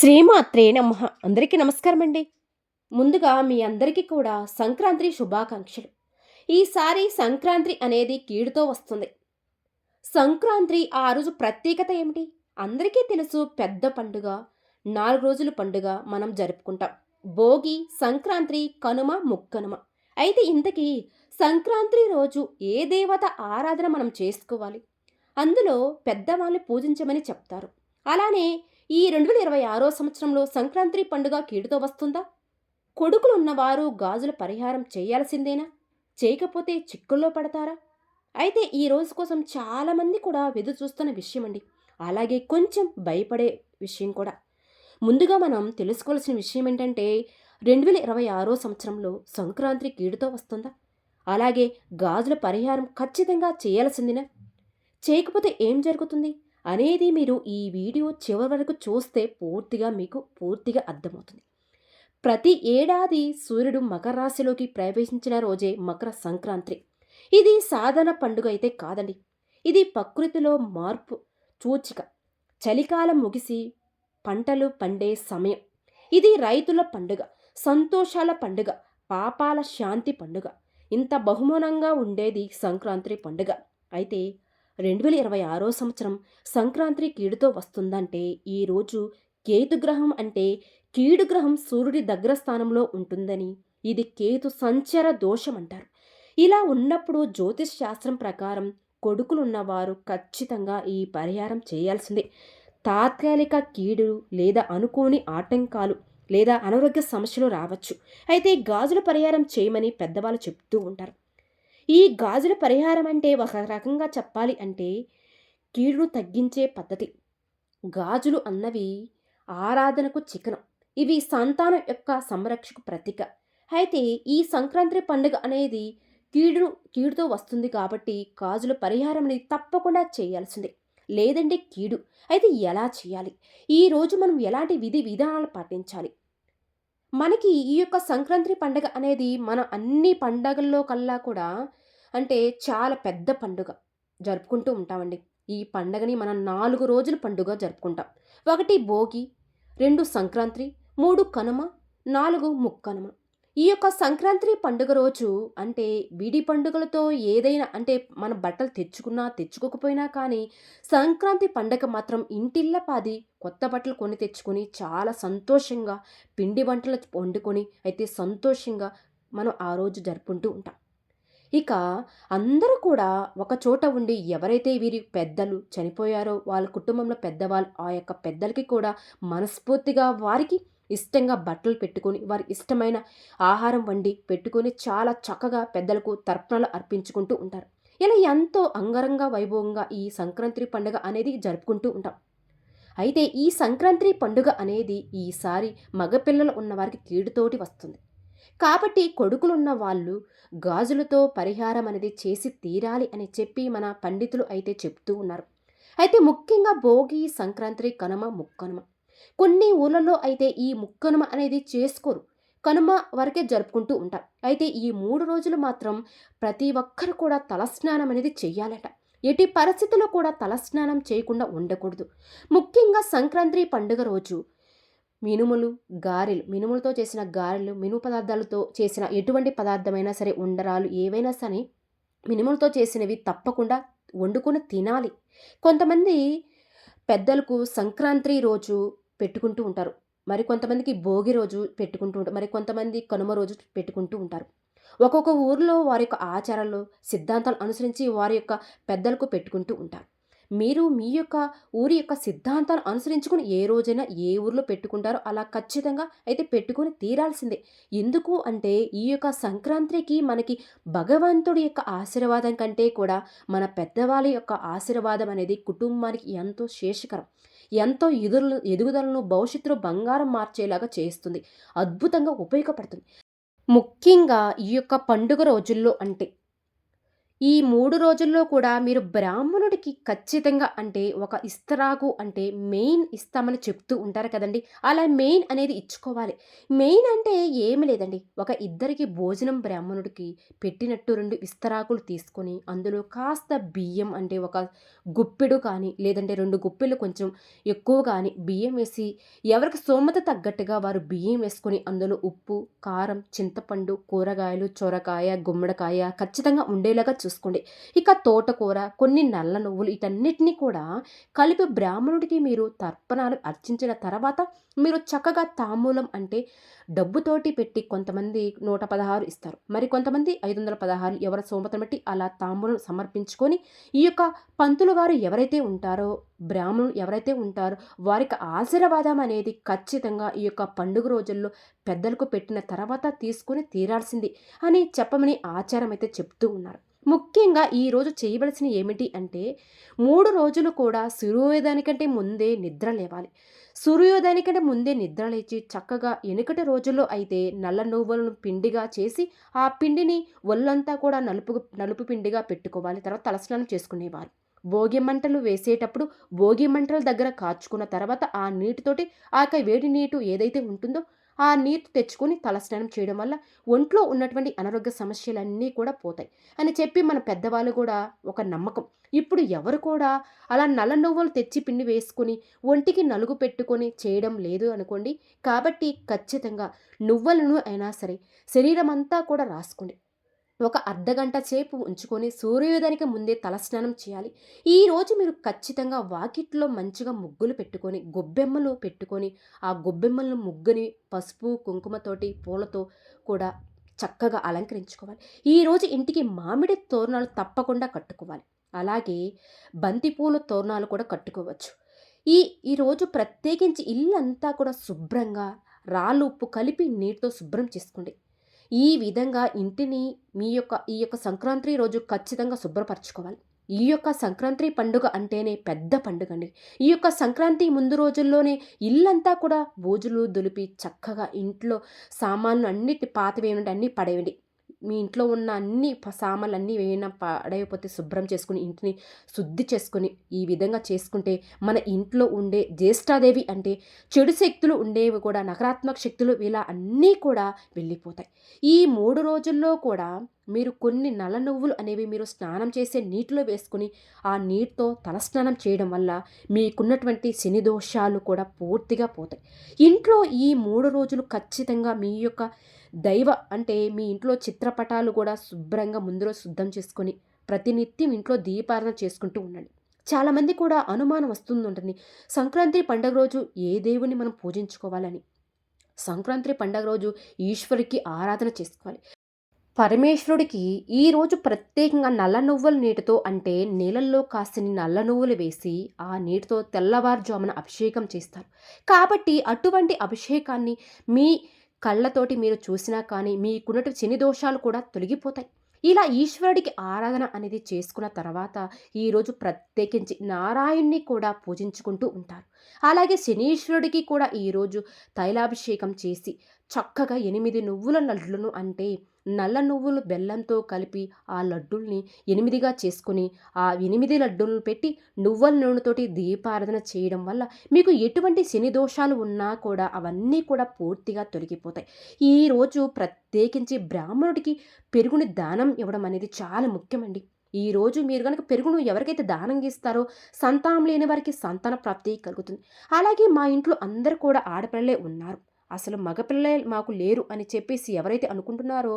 శ్రీమాత్రే నమ. అందరికీ నమస్కారం అండి ముందుగా మీ అందరికీ కూడా సంక్రాంతి శుభాకాంక్షలు. ఈసారి సంక్రాంతి అనేది కీడుతో వస్తుంది. సంక్రాంతి ఆ రోజు ప్రత్యేకత ఏమిటి? అందరికీ తెలుసు పెద్ద పండుగ నాలుగు రోజుల పండుగ మనం జరుపుకుంటాం. భోగి సంక్రాంతి కనుమ ముక్కనుమ. అయితే ఇంతకీ సంక్రాంతి రోజు ఏ దేవత ఆరాధన మనం చేసుకోవాలి? అందులో పెద్దవాళ్ళు పూజించమని చెప్తారు. అలానే ఈ రెండు వేల ఇరవై ఆరో సంవత్సరంలో సంక్రాంతి పండుగ కీడుతో వస్తుందా? కొడుకులు ఉన్నవారు గాజుల పరిహారం చేయాల్సిందేనా? చేయకపోతే చిక్కుల్లో పడతారా? అయితే ఈ రోజు కోసం చాలామంది కూడా వెదురు చూస్తున్న విషయం అండి అలాగే కొంచెం భయపడే విషయం కూడా. ముందుగా మనం తెలుసుకోవాల్సిన విషయం ఏంటంటే రెండు వేల ఇరవై ఆరో సంవత్సరంలో సంక్రాంతి కీడుతో వస్తుందా? అలాగే గాజుల పరిహారం ఖచ్చితంగా చేయాల్సిందేనా? చేయకపోతే ఏం జరుగుతుంది? అనేది మీరు ఈ వీడియో చివరి వరకు చూస్తే పూర్తిగా మీకు పూర్తిగా అర్థమవుతుంది. ప్రతి ఏడాది సూర్యుడు మకర రాశిలోకి ప్రవేశించిన రోజే మకర సంక్రాంతి. ఇది సాధారణ పండుగ అయితే కాదండి. ఇది ప్రకృతిలో మార్పు సూచిక. చలికాలం ముగిసి పంటలు పండే సమయం. ఇది రైతుల పండుగ సంతోషాల పండుగ పాపాల శాంతి పండుగ. ఇంత బహుమానంగా ఉండేది సంక్రాంతి పండుగ. అయితే రెండు వేల ఇరవై ఆరో సంవత్సరం సంక్రాంతి కీడుతో వస్తుందంటే ఈరోజు కేతుగ్రహం అంటే కీడు గ్రహం సూర్యుడి దగ్గర స్థానంలో ఉంటుందని ఇది కేతు సంచర దోషం అంటారు. ఇలా ఉన్నప్పుడు జ్యోతిష్ శాస్త్రం ప్రకారం కొడుకులున్నవారు ఖచ్చితంగా ఈ పరిహారం చేయాల్సిందే. తాత్కాలిక కీడు లేదా అనుకోని ఆటంకాలు లేదా అనారోగ్య సమస్యలు రావచ్చు. అయితే గాజుల పరిహారం చేయమని పెద్దవాళ్ళు చెప్తూ ఉంటారు. ఈ గాజుల పరిహారం అంటే ఒక రకంగా చెప్పాలి అంటే కీడును తగ్గించే పద్ధతి. గాజులు అన్నవి ఆరాధనకు చికనం. ఇవి సంతానం యొక్క సంరక్షకు ప్రతీక. అయితే ఈ సంక్రాంతి పండుగ అనేది కీడును కీడుతో వస్తుంది కాబట్టి గాజుల పరిహారం అనేది తప్పకుండా చేయాల్సిందే. లేదంటే కీడు. అయితే ఎలా చేయాలి? ఈ రోజు మనం ఎలాంటి విధి విధానాలు పాటించాలి? మనకి ఈ యొక్క సంక్రాంతి పండుగ అనేది మన అన్ని పండగల్లో కల్లా కూడా అంటే చాలా పెద్ద పండుగ జరుపుకుంటూ ఉంటామండి. ఈ పండగని మనం నాలుగు రోజుల పండుగ జరుపుకుంటాం. ఒకటి భోగి రెండు సంక్రాంతి మూడు కనుమ నాలుగు ముక్కనుమ. ఈ యొక్క సంక్రాంతి పండుగ రోజు అంటే విడి పండుగలతో ఏదైనా అంటే మన బట్టలు తెచ్చుకున్నా తెచ్చుకోకపోయినా కానీ సంక్రాంతి పండగ మాత్రం ఇంటిల్లపాది కొత్త బట్టలు కొని తెచ్చుకొని చాలా సంతోషంగా పిండి వంటలు వండుకొని అయితే సంతోషంగా మనం ఆ రోజు జరుపుకుంటూ ఉంటాం. ఇక అందరూ కూడా ఒక చోట ఉండి ఎవరైతే వీరి పెద్దలు చనిపోయారో వాళ్ళ కుటుంబంలో పెద్దవాళ్ళు ఆ యొక్క పెద్దలకి కూడా మనస్ఫూర్తిగా వారికి ఇష్టంగా బట్టలు పెట్టుకొని వారి ఇష్టమైన ఆహారం వండి పెట్టుకొని చాలా చక్కగా పెద్దలకు తర్పణలు అర్పించుకుంటూ ఉంటారు. ఇలా ఎంతో అంగరంగ వైభవంగా ఈ సంక్రాంతి పండుగ అనేది జరుపుకుంటూ ఉంటాం. అయితే ఈ సంక్రాంతి పండుగ అనేది ఈసారి మగపిల్లలు ఉన్నవారికి కీడుతోటి వస్తుంది. కాబట్టి కొడుకులున్న వాళ్ళు గాజులతో పరిహారం అనేది చేసి తీరాలి అని చెప్పి మన పండితులు అయితే చెప్తూ ఉన్నారు. అయితే ముఖ్యంగా భోగి సంక్రాంతి కనుమ ముక్కనుమ. కొన్ని ఊళ్ళలో అయితే ఈ ముక్కనుమ అనేది చేసుకోరు. కనుమ వరకే జరుపుకుంటూ ఉంటారు. అయితే ఈ మూడు రోజులు మాత్రం ప్రతి ఒక్కరు కూడా తలస్నానం అనేది చెయ్యాలట. ఎట్టి పరిస్థితుల్లో కూడా తలస్నానం చేయకుండా ఉండకూడదు. ముఖ్యంగా సంక్రాంతి పండుగ రోజు మినుములు గారెలు. మినుములతో చేసిన గారెలు మినుము పదార్థాలతో చేసిన ఎటువంటి పదార్థమైనా సరే ఉండరాలు. ఏవైనా సరే మినుములతో చేసినవి తప్పకుండా వండుకొని తినాలి. కొంతమంది పెద్దలకు సంక్రాంతి రోజు పెట్టుకుంటూ ఉంటారు. మరి కొంతమందికి భోగి రోజు పెట్టుకుంటూ ఉంటారు. మరి కొంతమంది కనుమ రోజు పెట్టుకుంటూ ఉంటారు. ఒక్కొక్క ఊరిలో వారి యొక్క ఆచారాలు సిద్ధాంతాలు అనుసరించి వారి యొక్క పెద్దలకు పెట్టుకుంటూ ఉంటారు. మీరు మీ యొక్క ఊరి యొక్క సిద్ధాంతాలు అనుసరించుకుని ఏ రోజైనా ఏ ఊర్లో పెట్టుకుంటారో అలా ఖచ్చితంగా అయితే పెట్టుకొని తీరాల్సిందే. ఎందుకు అంటే ఈ యొక్క సంక్రాంతికి మనకి భగవంతుడి యొక్క ఆశీర్వాదం కంటే కూడా మన పెద్దవాళ్ళ యొక్క ఆశీర్వాదం అనేది కుటుంబానికి ఎంతో శేషకరం. ఎంతో ఎదురు ఎదుగుదలను భవిష్యత్తులో బంగారం మార్చేలాగా చేస్తుంది. అద్భుతంగా ఉపయోగపడుతుంది. ముఖ్యంగా ఈ యొక్క పండుగ రోజుల్లో అంటే ఈ మూడు రోజుల్లో కూడా మీరు బ్రాహ్మణుడికి ఖచ్చితంగా అంటే ఒక ఇస్తరాకు అంటే మెయిన్ ఇస్తామని చెప్తూ ఉంటారు కదండీ! అలా మెయిన్ అనేది ఇచ్చుకోవాలి. మెయిన్ అంటే ఏమి లేదండి. ఒక ఇద్దరికి భోజనం బ్రాహ్మణుడికి పెట్టినట్టు రెండు ఇస్తరాకులు తీసుకొని, అందులో కాస్త బియ్యం అంటే ఒక గుప్పెడు కానీ, లేదంటే రెండు గుప్పెలు కొంచెం ఎక్కువ కానీ బియ్యం వేసి, ఎవరికి స్తోమత తగ్గట్టుగా వారు బియ్యం వేసుకొని, అందులో ఉప్పు, కారం, చింతపండు, కూరగాయలు, చొరకాయ గుమ్మడికాయ ఖచ్చితంగా ఉండేలాగా చూసుకోండి. ఇక తోటకూర, కొన్ని నల్ల నువ్వులు వీటన్నిటిని కూడా కలిపి బ్రాహ్మణుడికి మీరు తర్పణాలు అర్చించిన తర్వాత మీరు చక్కగా తాంబూలం అంటే డబ్బుతోటి పెట్టి కొంతమంది 116 ఇస్తారు. మరి కొంతమంది 516 ఎవరి స్తోమతను బట్టి అలా తాంబూలం సమర్పించుకొని, ఈ యొక్క పంతులు గారు ఎవరైతే ఉంటారో, బ్రాహ్మణులు ఎవరైతే ఉంటారో వారికి ఆశీర్వాదం అనేది ఖచ్చితంగా ఈ యొక్క పండుగ రోజుల్లో పెద్దలకు పెట్టిన తర్వాత తీసుకొని తీరాల్సింది అని చెప్పమని ఆచారం అయితే చెప్తూ ఉన్నారు. ముఖ్యంగా ఈరోజు చేయవలసిన ఏమిటి అంటే మూడు రోజులు కూడా సూర్యోదయానికంటే ముందే నిద్ర లేవాలి. సూర్యోదయానికంటే ముందే నిద్ర లేచి చక్కగా వెనుకటి రోజుల్లో అయితే నల్ల నువ్వులను పిండిగా చేసి, ఆ పిండిని ఒళ్ళంతా కూడా నలుపు నలుపు పిండిగా పెట్టుకోవాలి. తర్వాత తలస్నానం చేసుకునేవారు. భోగి మంటలు వేసేటప్పుడు భోగి మంటల దగ్గర కాచుకున్న తర్వాత ఆ నీటితోటి ఆ యొక్క వేడి నీటు ఏదైతే ఉంటుందో ఆ నీరు తెచ్చుకొని తలస్నానం చేయడం వల్ల ఒంట్లో ఉన్నటువంటి అనారోగ్య సమస్యలన్నీ కూడా పోతాయి అని చెప్పి మన పెద్దవాళ్ళు కూడా ఒక నమ్మకం. ఇప్పుడు ఎవరు కూడా అలా నల్ల నువ్వులు తెచ్చి పిండి వేసుకుని ఒంటికి నలుగు పెట్టుకొని చేయడం లేదు అనుకోండి. కాబట్టి ఖచ్చితంగా నువ్వులను అయినా సరే శరీరం అంతా కూడా రాసుకోండి. ఒక అర్ధగంట సేపు ఉంచుకొని సూర్యోదయానికి ముందే తలస్నానం చేయాలి. ఈరోజు మీరు ఖచ్చితంగా వాకిట్లో మంచిగా ముగ్గులు పెట్టుకొని, గొబ్బెమ్మలు పెట్టుకొని, ఆ గొబ్బెమ్మలను ముగ్గుని పసుపు, కుంకుమతోటి, పూలతో కూడా చక్కగా అలంకరించుకోవాలి. ఈరోజు ఇంటికి మామిడి తోరణాలు తప్పకుండా కట్టుకోవాలి. అలాగే బంతిపూల తోరణాలు కూడా కట్టుకోవచ్చు. ఈ ఈరోజు ప్రత్యేకించి ఇల్లంతా కూడా శుభ్రంగా రాళ్ళు, ఉప్పు కలిపి నీటితో శుభ్రం చేసుకోండి. ఈ విధంగా ఇంటిని మీ యొక్క ఈ యొక్క సంక్రాంతి రోజు ఖచ్చితంగా శుభ్రపరచుకోవాలి. ఈ యొక్క సంక్రాంతి పండుగ అంటేనే పెద్ద పండుగ అండి ఈ యొక్క సంక్రాంతి ముందు రోజుల్లోనే ఇల్లంతా కూడా బూజులు దులిపి చక్కగా ఇంట్లో సామాన్లు అన్నిటి పాతవేయండి అన్నీ పడేయండి. మీ ఇంట్లో ఉన్న అన్ని ప సామాన్లన్నీ ఏమైనా పాడైపోతే శుభ్రం చేసుకుని ఇంటిని శుద్ధి చేసుకొని, ఈ విధంగా చేసుకుంటే మన ఇంట్లో ఉండే జ్యేష్ఠాదేవి అంటే చెడు శక్తులు ఉండేవి కూడా నకారాత్మక శక్తులు ఇలా అన్నీ కూడా వెళ్ళిపోతాయి. ఈ మూడు రోజుల్లో కూడా మీరు కొన్ని నల్ల నువ్వులు అనేవి మీరు స్నానం చేసే నీటిలో వేసుకొని, ఆ నీటితో తలస్నానం చేయడం వల్ల మీకున్నటువంటి శని దోషాలు కూడా పూర్తిగా పోతాయి. ఇంట్లో ఈ మూడు రోజులు ఖచ్చితంగా మీ యొక్క దైవ అంటే మీ ఇంట్లో చిత్రపటాలు కూడా శుభ్రంగా ముందు రోజు శుద్ధం చేసుకొని, ప్రతినిత్యం ఇంట్లో దీపారణ చేసుకుంటూ ఉండండి. చాలామంది కూడా అనుమానం వస్తుందుంటుంది. సంక్రాంతి పండుగ రోజు ఏ దేవుని మనం పూజించుకోవాలని. సంక్రాంతి పండుగ రోజు ఈశ్వరికి ఆరాధన చేసుకోవాలి. పరమేశ్వరుడికి ఈరోజు ప్రత్యేకంగా నల్ల నువ్వుల నీటితో అంటే నీళ్ళల్లో కాసిని నల్ల నువ్వులు వేసి, ఆ నీటితో తెల్లవారుజామున అభిషేకం చేస్తారు. కాబట్టి అటువంటి అభిషేకాన్ని మీ కళ్ళతోటి మీరు చూసినా కానీ మీకున్నటి శని దోషాలు కూడా తొలగిపోతాయి. ఇలా ఈశ్వరుడికి ఆరాధన అనేది చేసుకున్న తర్వాత ఈరోజు ప్రత్యేకించి నారాయణ్ణి కూడా పూజించుకుంటూ ఉంటారు. అలాగే శనీశ్వరుడికి కూడా ఈరోజు తైలాభిషేకం చేసి చక్కగా ఎనిమిది నువ్వుల లడ్డులను అంటే నల్ల నువ్వులు బెల్లంతో కలిపి ఆ లడ్డుల్ని ఎనిమిదిగా చేసుకొని, ఆ ఎనిమిది లడ్డూలను పెట్టి నువ్వుల నూనెతోటి దీపారాధన చేయడం వల్ల మీకు ఎటువంటి శని దోషాలు ఉన్నా కూడా అవన్నీ కూడా పూర్తిగా తొలగిపోతాయి. ఈరోజు ప్రత్యేకించి బ్రాహ్మణుడికి పెరుగుని దానం ఇవ్వడం అనేది చాలా ముఖ్యమండి. ఈరోజు మీరు కనుక పెరుగును ఎవరికైతే దానం ఇస్తారో సంతానం లేని వారికి సంతాన ప్రాప్తి కలుగుతుంది. అలాగే మా ఇంట్లో అందరు కూడా ఆడపిల్లలే ఉన్నారు. అసలు మగపిల్లలే మాకు లేరు అని చెప్పేసి ఎవరైతే అనుకుంటున్నారో,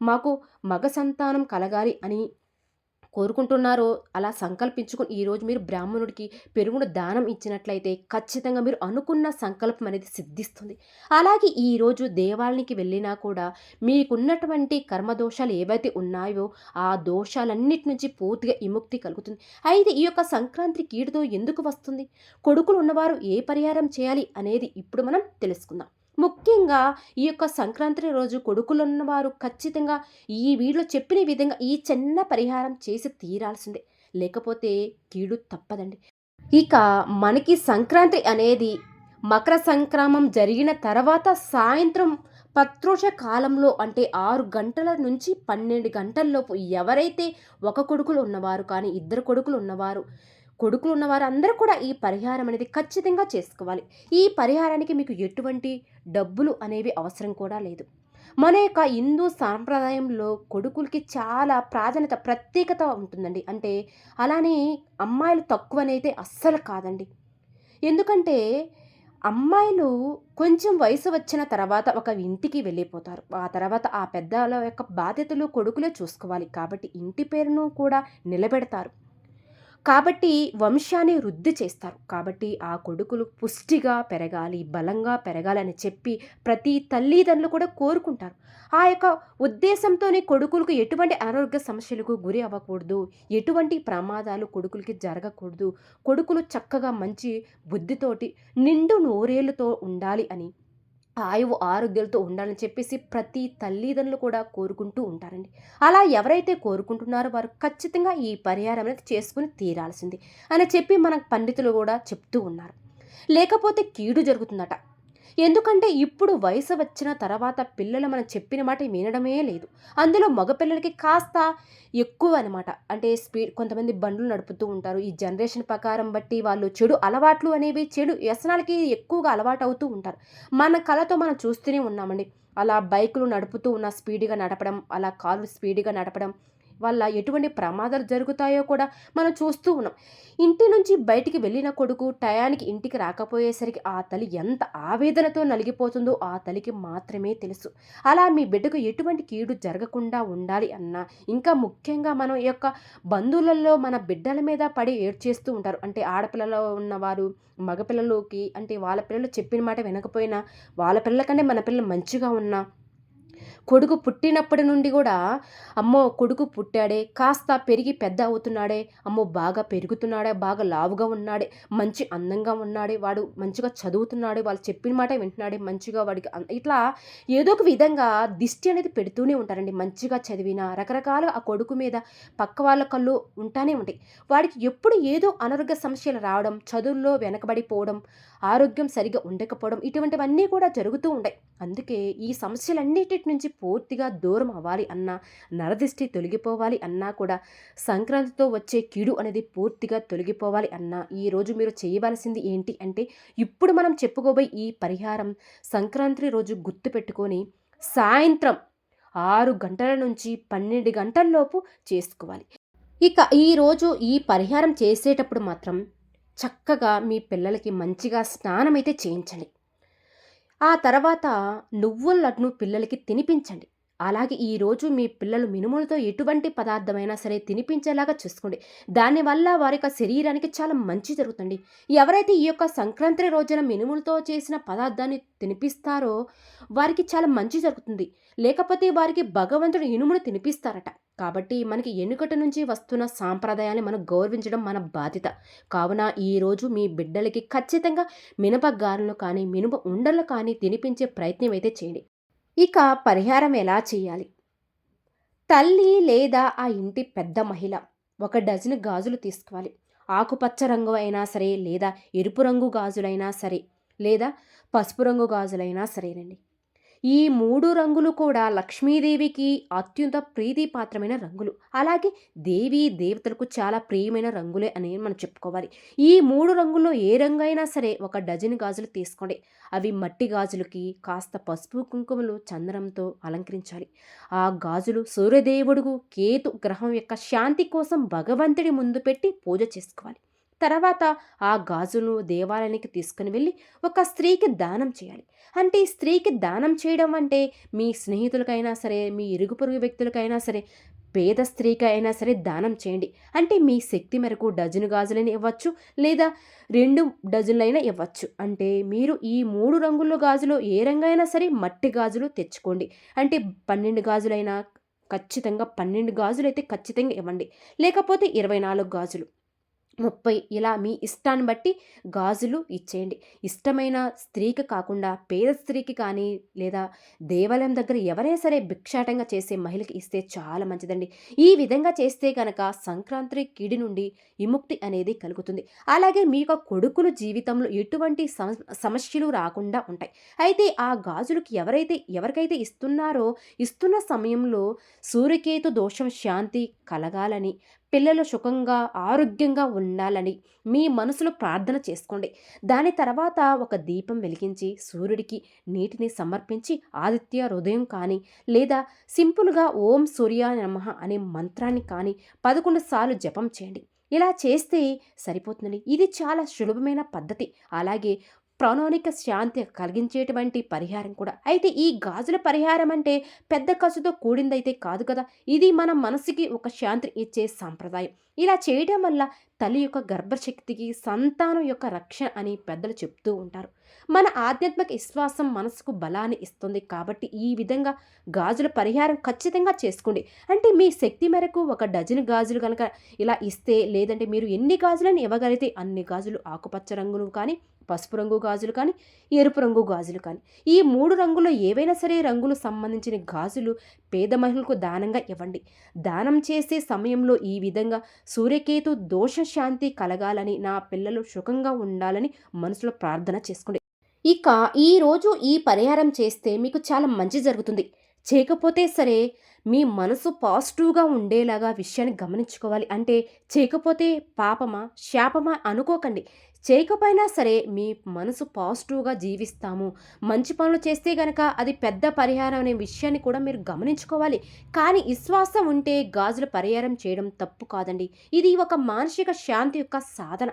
మాకు మగ సంతానం కలగాలి అని కోరుకుంటున్నారో అలా సంకల్పించుకుని ఈరోజు మీరు బ్రాహ్మణుడికి పెరుగును దానం ఇచ్చినట్లయితే ఖచ్చితంగా మీరు అనుకున్న సంకల్పం అనేది సిద్ధిస్తుంది. అలాగే ఈరోజు దేవాలయానికి వెళ్ళినా కూడా మీకున్నటువంటి కర్మ దోషాలు ఏవైతే ఉన్నాయో ఆ దోషాలన్నిటి నుంచి పూర్తిగా విముక్తి కలుగుతుంది. అయితే ఈ యొక్క సంక్రాంతి కీడుతో ఎందుకు వస్తుంది? కొడుకులు ఉన్నవారు ఏ పరిహారం చేయాలి అనేది ఇప్పుడు మనం తెలుసుకుందాం. ముఖ్యంగా ఈ యొక్క సంక్రాంతి రోజు కొడుకులున్నవారు ఖచ్చితంగా ఈ వీడిలో చెప్పిన విధంగా ఈ చిన్న పరిహారం చేసి తీరాల్సిందే. లేకపోతే కీడు తప్పదండి. ఇక మనకి సంక్రాంతి అనేది మకర సంక్రమం జరిగిన తర్వాత సాయంత్రం పత్రోష కాలంలో అంటే ఆరు గంటల నుంచి పన్నెండు గంటల్లోపు ఎవరైతే ఒక కొడుకులు ఉన్నవారు కానీ ఇద్దరు కొడుకులు ఉన్నవారు కొడుకులు ఉన్నవారు అందరూ కూడా ఈ పరిహారం అనేది ఖచ్చితంగా చేసుకోవాలి. ఈ పరిహారానికి మీకు ఎటువంటి డబ్బులు అనేవి అవసరం కూడా లేదు. మన యొక్క హిందూ సాంప్రదాయంలో కొడుకులకి చాలా ప్రాధాన్యత ప్రత్యేకత ఉంటుందండి. అంటే అలానే అమ్మాయిలు తక్కువనైతే అస్సలు కాదండి. ఎందుకంటే అమ్మాయిలు కొంచెం వయసు వచ్చిన తర్వాత ఒక ఇంటికి వెళ్ళిపోతారు. ఆ తర్వాత ఆ పెద్దల యొక్క బాధ్యతలు కొడుకులే చూసుకోవాలి. కాబట్టి ఇంటి పేరును కూడా నిలబెడతారు. కాబట్టి వంశాన్ని వృద్ధి చేస్తారు. కాబట్టి ఆ కొడుకులు పుష్టిగా పెరగాలి బలంగా పెరగాలని చెప్పి ప్రతి తల్లిదండ్రులు కూడా కోరుకుంటారు. ఆ యొక్క ఉద్దేశంతోనే కొడుకులకు ఎటువంటి అనారోగ్య సమస్యలకు గురి అవ్వకూడదు ఎటువంటి ప్రమాదాలు కొడుకులకి జరగకూడదు. కొడుకులు చక్కగా మంచి బుద్ధితోటి నిండు నోరేళ్ళతో ఉండాలి అని ఆయువు ఆరోగ్యాలతో ఉండాలని చెప్పేసి ప్రతి తల్లిదండ్రులు కూడా కోరుకుంటూ ఉంటారండి. అలా ఎవరైతే కోరుకుంటున్నారో వారు ఖచ్చితంగా ఈ పరిహారం అనేది చేసుకుని తీరాల్సింది అని చెప్పి మన పండితులు కూడా చెప్తూ ఉన్నారు. లేకపోతే కీడు జరుగుతుందట. ఎందుకంటే ఇప్పుడు వయసు వచ్చిన తర్వాత పిల్లలు మనం చెప్పిన మాట వినడమే లేదు. అందులో మగపిల్లలకి కాస్త ఎక్కువ అనమాట అంటే స్పీడ్ కొంతమంది బండ్లు నడుపుతూ ఉంటారు. ఈ జనరేషన్ ప్రకారం బట్టి వాళ్ళు చెడు అలవాట్లు అనేవి చెడు వ్యసనాలకి ఎక్కువగా అలవాటు అవుతూ ఉంటారు. మన కళతో మనం చూస్తూనే ఉన్నామండి. అలా బైకులు నడుపుతూ ఉన్న స్పీడ్గా నడపడం అలా కార్లు స్పీడ్గా నడపడం వల్ల ఎటువంటి ప్రమాదాలు జరుగుతాయో కూడా మనం చూస్తూ ఉన్నాం. ఇంటి నుంచి బయటికి వెళ్ళిన కొడుకు టయానికి ఇంటికి రాకపోయేసరికి ఆ తల్లి ఎంత ఆవేదనతో నలిగిపోతుందో ఆ తల్లికి మాత్రమే తెలుసు. అలా మీ బిడ్డకు ఎటువంటి కీడు జరగకుండా ఉండాలి అన్నా ఇంకా ముఖ్యంగా మనం ఈ యొక్క బంధువులలో మన బిడ్డల మీద పడి ఏడ్చేస్తూ ఉంటారు. అంటే ఆడపిల్లలో ఉన్నవారు మగపిల్లలోకి అంటే వాళ్ళ పిల్లలు చెప్పిన మాట వినకపోయినా వాళ్ళ పిల్లల కంటే మన పిల్లలు మంచిగా ఉన్నా కొడుకు పుట్టినప్పటి నుండి కూడా అమ్మో కొడుకు పుట్టాడే కాస్త పెరిగి పెద్ద అవుతున్నాడే అమ్మో బాగా పెరుగుతున్నాడే బాగా లావుగా ఉన్నాడే మంచి అందంగా ఉన్నాడే వాడు మంచిగా చదువుతున్నాడే వాళ్ళు చెప్పిన మాట వింటున్నాడే మంచిగా వాడికి ఇట్లా ఏదో ఒక విధంగా దిష్టి అనేది పెడుతూనే ఉంటారండి. మంచిగా చదివిన రకరకాలు ఆ కొడుకు మీద పక్క వాళ్ళ కళ్ళు ఉంటానే ఉంటాయి. వాడికి ఎప్పుడు ఏదో అనారోగ్య సమస్యలు రావడం చదువుల్లో వెనకబడిపోవడం ఆరోగ్యం సరిగా ఉండకపోవడం ఇటువంటివన్నీ కూడా జరుగుతూ ఉంటాయి అందుకే ఈ సమస్యలన్నిటి నుంచి పూర్తిగా దూరం అవ్వాలి అన్నా నరదిష్టి తొలగిపోవాలి అన్నా కూడా సంక్రాంతితో వచ్చే కీడు అనేది పూర్తిగా తొలగిపోవాలి అన్నా ఈరోజు మీరు చేయవలసింది ఏంటి అంటే ఇప్పుడు మనం చెప్పుకోబోయే ఈ పరిహారం సంక్రాంతి రోజు గుర్తు పెట్టుకొని సాయంత్రం ఆరు గంటల నుంచి పన్నెండు గంటల్లోపు చేసుకోవాలి. ఇక ఈరోజు ఈ పరిహారం చేసేటప్పుడు మాత్రం చక్కగా మీ పిల్లలకి మంచిగా స్నానం అయితే చేయించండి. ఆ తర్వాత నువ్వుల లడ్డును పిల్లలకి తినిపించండి. అలాగే ఈరోజు మీ పిల్లలు మినుములతో ఎటువంటి పదార్థమైనా సరే తినిపించేలాగా చూసుకోండి. దానివల్ల వారి యొక్క శరీరానికి చాలా మంచి జరుగుతుంది ఎవరైతే ఈ యొక్క సంక్రాంతి రోజున మినుములతో చేసిన పదార్థాన్ని తినిపిస్తారో వారికి చాలా మంచి జరుగుతుంది. లేకపోతే వారికి భగవంతుడు ఇనుమును తినిపిస్తారట. కాబట్టి మనకి ఎన్నుకట నుంచి వస్తున్న సాంప్రదాయాన్ని మనం గౌరవించడం మన బాధ్యత. కావున ఈరోజు మీ బిడ్డలకి ఖచ్చితంగా మినప గారెలు కానీ మినుప ఉండలు కానీ తినిపించే ప్రయత్నం అయితే చేయండి. ఇక పరిహారం ఎలా చేయాలి? తల్లి లేదా ఆ ఇంటి పెద్ద మహిళ ఒక డజన్ గాజులు తీసుకోవాలి. ఆకుపచ్చ రంగు అయినా సరే లేదా ఎరుపు రంగు గాజులైనా సరే లేదా పసుపు రంగు గాజులైనా సరేనండి. ఈ మూడు రంగులు కూడా లక్ష్మీదేవికి అత్యంత ప్రీతిపాత్రమైన రంగులు. అలాగే దేవి దేవతలకు చాలా ప్రియమైన రంగులే అని మనం చెప్పుకోవాలి. ఈ మూడు రంగుల్లో ఏ రంగు అయినా సరే ఒక డజన్ గాజులు తీసుకోండి. అవి మట్టి గాజులకి కాస్త పసుపు కుంకుమలు చందనంతో అలంకరించాలి. ఆ గాజులు సూర్యదేవుడు కేతు గ్రహం యొక్క శాంతి కోసం భగవంతుడి ముందు పెట్టి పూజ చేసుకోవాలి. తర్వాత ఆ గాజును దేవాలయానికి తీసుకుని వెళ్ళి ఒక స్త్రీకి దానం చేయాలి. అంటే స్త్రీకి దానం చేయడం అంటే మీ స్నేహితులకైనా సరే మీ ఇరుగు పొరుగు వ్యక్తులకైనా సరే పేద స్త్రీకి అయినా సరే దానం చేయండి. అంటే మీ శక్తి మేరకు డజను గాజులైన ఇవ్వచ్చు లేదా రెండు డజన్లైనా ఇవ్వచ్చు. అంటే మీరు ఈ మూడు రంగుల్లో గాజులు ఏ రంగైనా సరే మట్టి గాజులు తెచ్చుకోండి. అంటే పన్నెండు గాజులైనా ఖచ్చితంగా పన్నెండు గాజులు అయితే ఖచ్చితంగా ఇవ్వండి. లేకపోతే ఇరవై నాలుగు గాజులు. ముప్పై ఇలా మీ ఇష్టాన్ని బట్టి గాజులు ఇచ్చేయండి. ఇష్టమైన స్త్రీకి కాకుండా పేద స్త్రీకి కానీ లేదా దేవాలయం దగ్గర ఎవరైనా సరే భిక్షాటంగా చేసే మహిళకి ఇస్తే చాలా మంచిదండి. ఈ విధంగా చేస్తే కనుక సంక్రాంతి కిడి నుండి విముక్తి అనేది కలుగుతుంది. అలాగే మీ యొక్క కొడుకుల జీవితంలో ఎటువంటి సమ- సమస్యలు రాకుండా ఉంటాయి. అయితే ఆ గాజులకి ఎవరైతే ఎవరికైతే ఇస్తున్నారో ఇస్తున్న సమయంలో సూర్యకేతు దోషం శాంతి కలగాలని పిల్లలు సుఖంగా ఆరోగ్యంగా ఉండాలని మీ మనసులో ప్రార్థన చేసుకోండి. దాని తర్వాత ఒక దీపం వెలిగించి సూర్యుడికి నీటిని సమర్పించి ఆదిత్య హృదయం కానీ లేదా సింపుల్గా ఓం సూర్య నమః అనే మంత్రాన్ని కానీ పదకొండు సార్లు జపం చేయండి. ఇలా చేస్తే సరిపోతుందండి. ఇది చాలా సులభమైన పద్ధతి. అలాగే ప్రాణానిక శాంతి కలిగించేటువంటి పరిహారం కూడా. అయితే ఈ గాజుల పరిహారం అంటే పెద్ద ఖర్చుతో కూడిందైతే కాదు కదా. ఇది మన మనసుకి ఒక శాంతి ఇచ్చే సాంప్రదాయం. ఇలా చేయడం వల్ల తల్లి యొక్క గర్భశక్తికి సంతానం యొక్క రక్షణ అని పెద్దలు చెప్తూ ఉంటారు. మన ఆధ్యాత్మిక విశ్వాసం మనసుకు బలాన్ని ఇస్తుంది కాబట్టి ఈ విధంగా గాజుల పరిహారం ఖచ్చితంగా చేసుకోండి. అంటే మీ శక్తి మేరకు ఒక డజన్ గాజులు కనుక ఇలా ఇస్తే లేదంటే మీరు ఎన్ని గాజులను ఇవ్వగలిగితే అన్ని గాజులు ఆకుపచ్చ రంగులు కానీ పసుపు రంగు గాజులు కానీ ఎరుపు రంగు గాజులు కానీ. ఈ మూడు రంగుల్లో ఏవైనా సరే రంగులు సంబంధించిన గాజులు పేద మహిళలకు దానంగా ఇవ్వండి. దానం చేసే సమయంలో ఈ విధంగా సూర్యకేతు దోష శాంతి కలగాలని నా పిల్లలు సుఖంగా ఉండాలని మనసులో ప్రార్థన చేసుకోండి ఇక ఈరోజు ఈ పరిహారం చేస్తే మీకు చాలా మంచి జరుగుతుంది. చేయకపోతే సరే మీ మనసు పాజిటివ్గా ఉండేలాగా విషయాన్ని గమనించుకోవాలి. అంటే చేయకపోతే పాపమా శాపమా అనుకోకండి. చేయకపోయినా సరే మీ మనసు పాజిటివ్గా జీవిస్తాము. మంచి పనులు చేస్తే గనక అది పెద్ద పరిహారం అనే విషయాన్ని కూడా మీరు గమనించుకోవాలి. కానీ విశ్వాసం ఉంటే గాజుల పరిహారం చేయడం తప్పు కాదండి. ఇది ఒక మానసిక శాంతి యొక్క సాధన.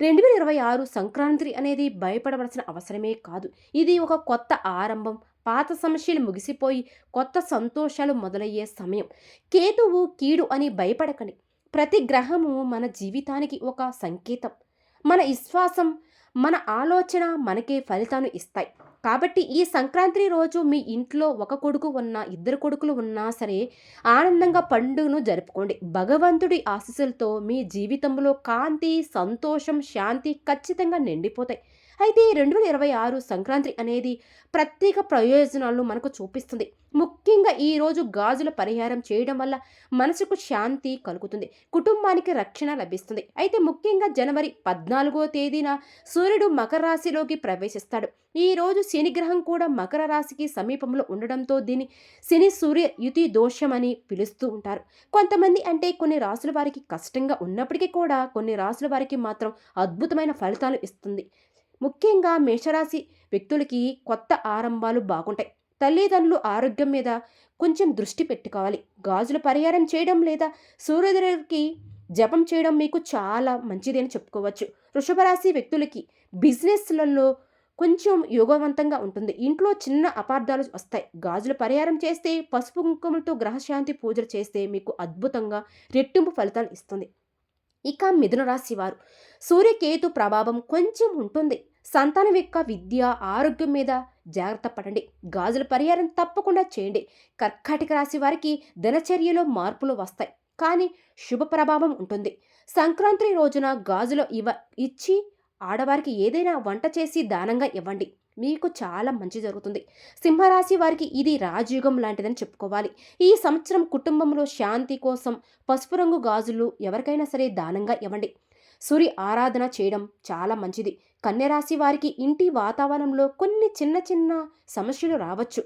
రెండు వేల ఇరవై ఆరు సంక్రాంతి అనేది భయపడవలసిన అవసరమే కాదు. ఇది ఒక కొత్త ఆరంభం. పాత సమస్యలు ముగిసిపోయి కొత్త సంతోషాలు మొదలయ్యే సమయం. కేతువు కీడు అని భయపడకండి. ప్రతి గ్రహము మన జీవితానికి ఒక సంకేతం. మన విశ్వాసం మన ఆలోచన మనకే ఫలితాన్ని ఇస్తాయి. కాబట్టి ఈ సంక్రాంతి రోజు మీ ఇంట్లో ఒక కొడుకు ఉన్నా ఇద్దరు కొడుకులు ఉన్నా సరే ఆనందంగా పండుగను జరుపుకోండి. భగవంతుడి ఆశీస్సులతో మీ జీవితంలో కాంతి సంతోషం శాంతి ఖచ్చితంగా నిండిపోతాయి. అయితే ఈ రెండు వేల ఇరవై ఆరు సంక్రాంతి అనేది ప్రత్యేక ప్రయోజనాలను మనకు చూపిస్తుంది. ముఖ్యంగా ఈరోజు గాజుల పరిహారం చేయడం వల్ల మనసుకు శాంతి కలుగుతుంది. కుటుంబానికి రక్షణ లభిస్తుంది. అయితే ముఖ్యంగా జనవరి పద్నాలుగో తేదీన సూర్యుడు మకర రాశిలోకి ప్రవేశిస్తాడు. ఈరోజు శనిగ్రహం కూడా మకర రాశికి సమీపంలో ఉండడంతో దీన్ని శని సూర్య యుతి దోషం అని పిలుస్తూ ఉంటారు. కొంతమంది అంటే కొన్ని రాసుల వారికి కష్టంగా ఉన్నప్పటికీ కూడా కొన్ని రాసుల వారికి మాత్రం అద్భుతమైన ఫలితాలు ఇస్తుంది. ముఖ్యంగా మేషరాశి వ్యక్తులకి కొత్త ఆరంభాలు బాగుంటాయి. తల్లిదండ్రులు ఆరోగ్యం మీద కొంచెం దృష్టి పెట్టుకోవాలి. గాజుల పరిహారం చేయడం లేదా సూర్యోదయుడికి జపం చేయడం మీకు చాలా మంచిది అని చెప్పుకోవచ్చు. వృషభరాశి వ్యక్తులకి బిజినెస్లలో కొంచెం యోగవంతంగా ఉంటుంది. ఇంట్లో చిన్న అపార్థాలు వస్తాయి. గాజుల పరిహారం చేస్తే పసుపు కుంకుమలతో గ్రహశాంతి పూజలు చేస్తే మీకు అద్భుతంగా రెట్టింపు ఫలితాలు ఇస్తుంది. ఇక మిథున రాశి వారు. సూర్యకేతు ప్రభావం కొంచెం ఉంటుంది. సంతానం యొక్క విద్య ఆరోగ్యం మీద జాగ్రత్త పడండి. గాజుల పరిహారం తప్పకుండా చేయండి. కర్కాటక రాశి వారికి దినచర్యలో మార్పులు వస్తాయి. కానీ శుభ ప్రభావం ఉంటుంది. సంక్రాంతి రోజున గాజులు ఇవ ఇచ్చి ఆడవారికి ఏదైనా వంట చేసి దానంగా ఇవ్వండి. మీకు చాలా మంచి జరుగుతుంది. సింహరాశి వారికి ఇది రాజయుగం లాంటిదని చెప్పుకోవాలి. ఈ సంవత్సరం కుటుంబంలో శాంతి కోసం పసుపు రంగు గాజులు ఎవరికైనా సరే దానంగా ఇవ్వండి. సూర్య ఆరాధన చేయడం చాలా మంచిది. కన్యరాశి వారికి ఇంటి వాతావరణంలో కొన్ని చిన్న చిన్న సమస్యలు రావచ్చు.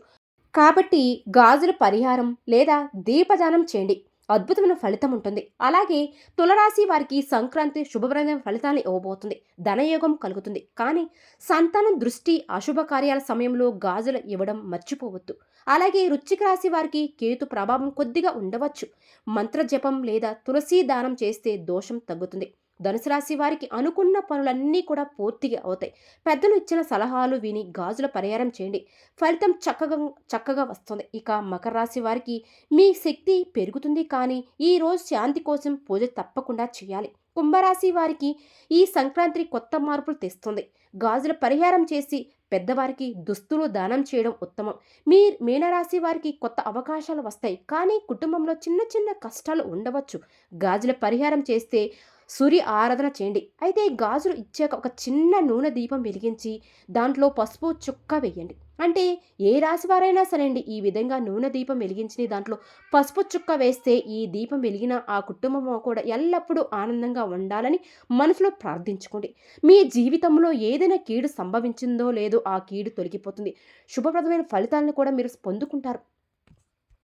కాబట్టి గాజుల పరిహారం లేదా దీపదానం చేయండి. అద్భుతమైన ఫలితం ఉంటుంది. అలాగే తులరాశి వారికి సంక్రాంతి శుభప్రదమైన ఫలితాన్ని ఇవ్వబోతుంది. ధనయోగం కలుగుతుంది. కానీ సంతానం దృష్టి అశుభ కార్యాల సమయంలో గాజులు ఇవ్వడం మర్చిపోవద్దు. అలాగే రుచిక రాశి వారికి కేతు ప్రభావం కొద్దిగా ఉండవచ్చు. మంత్రజపం లేదా తులసి దానం చేస్తే దోషం తగ్గుతుంది. ధనుసు రాశి వారికి అనుకున్న పనులన్నీ కూడా పూర్తిగా అవుతాయి. పెద్దలు ఇచ్చిన సలహాలు విని గాజుల పరిహారం చేయండి. ఫలితం చక్కగా చక్కగా వస్తుంది. ఇక మకర రాశి వారికి మీ శక్తి పెరుగుతుంది కానీ ఈరోజు శాంతి కోసం పూజ తప్పకుండా చేయాలి. కుంభరాశి వారికి ఈ సంక్రాంతి కొత్త మార్పులు తెస్తుంది. గాజుల పరిహారం చేసి పెద్దవారికి దుస్తులు దానం చేయడం ఉత్తమం. మీ మీనరాశి వారికి కొత్త అవకాశాలు వస్తాయి. కానీ కుటుంబంలో చిన్న చిన్న కష్టాలు ఉండవచ్చు. గాజుల పరిహారం చేస్తే సూర్య ఆరాధన చేయండి. అయితే ఈ గాజులు ఇచ్చాక ఒక చిన్న నూనె దీపం వెలిగించి దాంట్లో పసుపు చుక్క వేయండి. అంటే ఏ రాశి వారైనా సరే అండి ఈ విధంగా నూనె దీపం వెలిగించి దాంట్లో పసుపు చుక్క వేస్తే ఈ దీపం వెలిగిన ఆ కుటుంబం కూడా ఎల్లప్పుడూ ఆనందంగా ఉండాలని మనసులో ప్రార్థించుకోండి. మీ జీవితంలో ఏదైనా కీడు సంభవించిందో లేదో ఆ కీడు తొలగిపోతుంది. శుభప్రదమైన ఫలితాలను కూడా మీరు పొందుకుంటారు.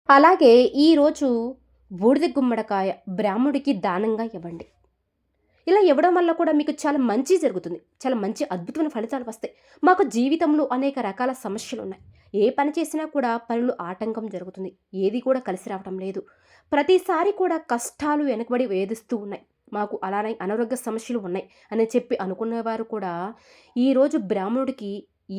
అలాగే ఈరోజు బూడిద గుమ్మడికాయ బ్రాహ్మడికి దానంగా ఇవ్వండి. ఇలా ఇవ్వడం వల్ల కూడా మీకు చాలా మంచి జరుగుతుంది. చాలా మంచి అద్భుతమైన ఫలితాలు వస్తాయి. మాకు జీవితంలో అనేక రకాల సమస్యలు ఉన్నాయి. ఏ పని చేసినా కూడా పనులు ఆటంకం జరుగుతుంది. ఏది కూడా కలిసి రావడం లేదు. ప్రతిసారి కూడా కష్టాలు వెనకబడి వేధిస్తూ ఉన్నాయి. మాకు అలానే అనారోగ్య సమస్యలు ఉన్నాయి అని చెప్పి అనుకునేవారు కూడా ఈరోజు బ్రాహ్మణుడికి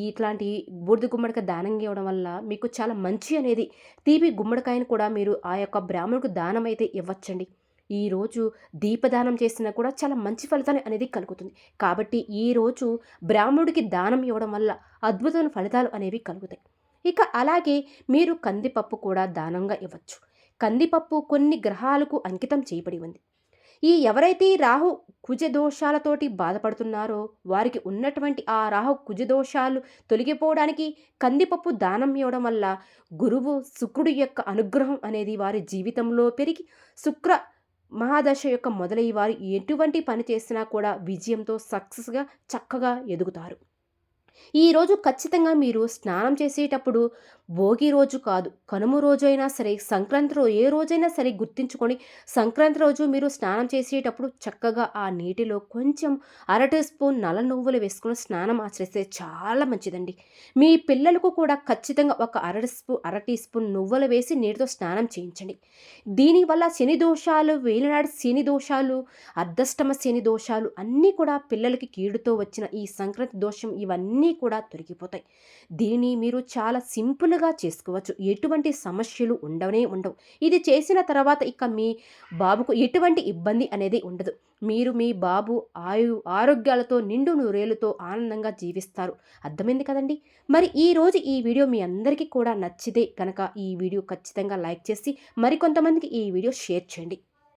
ఇట్లాంటి బూడిద గుమ్మడికాయ దానం ఇవ్వడం వల్ల మీకు చాలా మంచి అనేది తీపి గుమ్మడికాయను కూడా మీరు ఆ యొక్క బ్రాహ్మణుడికి దానం అయితే ఇవ్వచ్చండి. ఈరోజు దీపదానం చేసినా కూడా చాలా మంచి ఫలితాలు అనేది కలుగుతుంది. కాబట్టి ఈరోజు బ్రాహ్మణుడికి దానం ఇవ్వడం వల్ల అద్భుతమైన ఫలితాలు అనేవి కలుగుతాయి. ఇక అలాగే మీరు కందిపప్పు కూడా దానంగా ఇవ్వచ్చు. కందిపప్పు కొన్ని గ్రహాలకు అంకితం చేయబడి ఉంది. ఈ ఎవరైతే రాహు కుజ దోషాలతోటి బాధపడుతున్నారో వారికి ఉన్నటువంటి ఆ రాహు కుజ దోషాలు తొలగిపోవడానికి కందిపప్పు దానం ఇవ్వడం వల్ల గురువు శుక్రుడి యొక్క అనుగ్రహం అనేది వారి జీవితంలో పెరిగి శుక్ర మహాదశ యొక్క మొదలయ్యే వారు ఎటువంటి పని చేసినా కూడా విజయంతో సక్సెస్గా చక్కగా ఎదుగుతారు. ఈరోజు ఖచ్చితంగా మీరు స్నానం చేసేటప్పుడు భోగి రోజు కాదు కనుమ రోజు అయినా సరే సంక్రాంతి రోజు ఏ రోజైనా సరే గుర్తించుకొని సంక్రాంతి రోజు మీరు స్నానం చేసేటప్పుడు చక్కగా ఆ నీటిలో కొంచెం అరటి స్పూన్ నల్ల నువ్వులు వేసుకుని స్నానం ఆచరిస్తే చాలా మంచిదండి. మీ పిల్లలకు కూడా ఖచ్చితంగా ఒక అరటి స్పూన్ అరటి స్పూన్ నువ్వులు వేసి నీటితో స్నానం చేయించండి. దీనివల్ల శని దోషాలు వేలనాడు శని దోషాలు అర్ధష్టమ శని దోషాలు అన్నీ కూడా పిల్లలకి కీడుతో వచ్చిన ఈ సంక్రాంతి దోషం ఇవన్నీ కూడా తొలగిపోతాయి. దీన్ని మీరు చాలా సింపుల్గా చేసుకోవచ్చు. ఎటువంటి సమస్యలు ఉండవనే ఉండవు. ఇది చేసిన తర్వాత ఇక మీ బాబుకు ఎటువంటి ఇబ్బంది అనేది ఉండదు. మీరు మీ బాబు ఆయు ఆరోగ్యాలతో నిండు నూరేళ్ళతో ఆనందంగా జీవిస్తారు. అర్థమైంది కదండి? మరి ఈ రోజు ఈ వీడియో మీ అందరికీ కూడా నచ్చితే కనుక ఈ వీడియో ఖచ్చితంగా లైక్ చేసి మరికొంతమందికి ఈ వీడియో షేర్ చేయండి.